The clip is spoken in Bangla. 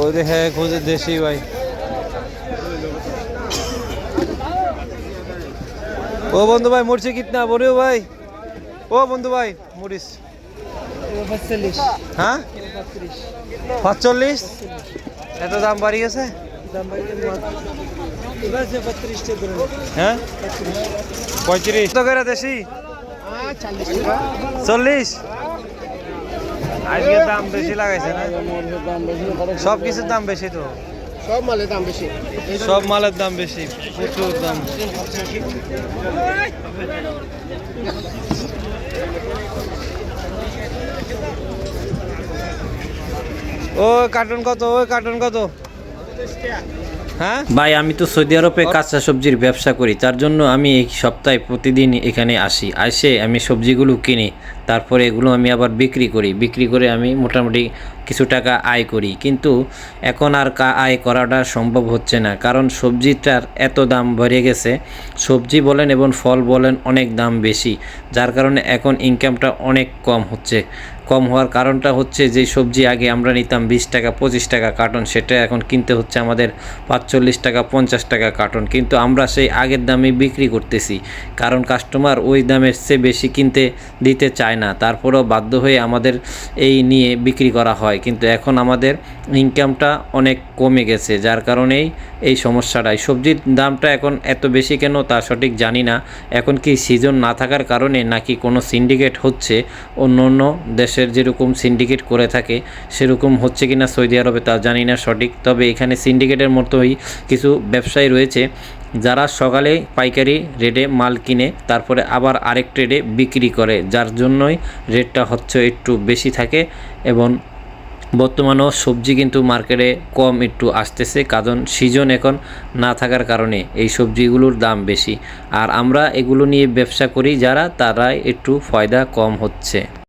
ওরে হ্যাঁ খোঁজে দেশি ভাই। ও বন্ধু ভাই, মরছে কিতনা? বড়িও ভাই। ও বন্ধু ভাই, মরিস। হ্যাঁ? পাঁচচল্লিশ? এত দাম বাড়ি গেছে? হ্যাঁ? পঁয়ত্রিশ। তো করে দেশি? চল্লিশ। আজকে দাম বেশি লাগাইছে না? সব কিছুর দাম বেশি তো। সব মালের দাম বেশি। সব মালের দাম বেশি প্রচুর দাম। ও কার্টুন কত? ও কার্টুন কত? হ্যাঁ? ভাই আমি তো সৌদি আরবে কাঁচা সবজির ব্যবসা করি তার জন্য আমি এই সপ্তাহে প্রতিদিন এখানে আসি। আসে আমি সবজিগুলো কিনি তারপরে এগুলো আমি আবার বিক্রি করি। বিক্রি করে আমি মোটামুটি কিছু টাকা আয় করি। কিন্তু এখন আর কা- আয় করাটা সম্ভব হচ্ছে না। কারণ সবজিটার এত দাম বেড়ে গেছে। সবজি বলেন এবং ফল বলেন অনেক দাম বেশি। যার কারণে এখন ইনকামটা অনেক কম হচ্ছে। কম হওয়ার কারণটা হচ্ছে যে সবজি আগে আমরা নিতাম বিশ টাকা, পঁচিশ টাকা কার্টন সেটা এখন কিনতে হচ্ছে আমাদের পাঁচচল্লিশ টাকা, পঞ্চাশ টাকা কার্টন কিন্তু আমরা সেই আগের দামে বিক্রি করতেছি। কারণ কাস্টমার ওই দামের চেয়ে বেশি কিনতে, দিতে চায় না। তারপরেও বাধ্য হয়ে আমাদের এই নিয়ে বিক্রি করা হয়। কিন্তু এখন আমাদের ইনকামটা অনেক কমে গেছে, যার কারণেই এই সমস্যাটাই। সবজির দামটা এখন এত বেশি কেন তা সঠিক জানি না। এখন কি সিজন না থাকার কারণে নাকি কোনো সিন্ডিকেট হচ্ছে? অন্য অন্য দেশের যেরকম সিন্ডিকেট করে থাকে, সেরকম হচ্ছে কি না সৌদি আরবে তা জানি না সঠিক। তবে এখানে সিন্ডিকেটের মতোই কিছু ব্যবসায়ী রয়েছে। যারা সকালে পাইকারি রেটে মাল কিনে, তারপরে আবার আরেক রেটে বিক্রি করে, যার জন্যই রেটটা হচ্ছে একটু বেশি থাকে এবং বর্তমানেও সবজি কিন্তু মার্কেটে কম একটু আসতেছে, কারণ সিজন এখন না থাকার কারণে এই সবজিগুলোর দাম বেশি। আর আমরা এগুলো নিয়ে ব্যবসা করি, যারা তারাই একটু ফয়দা কম হচ্ছে।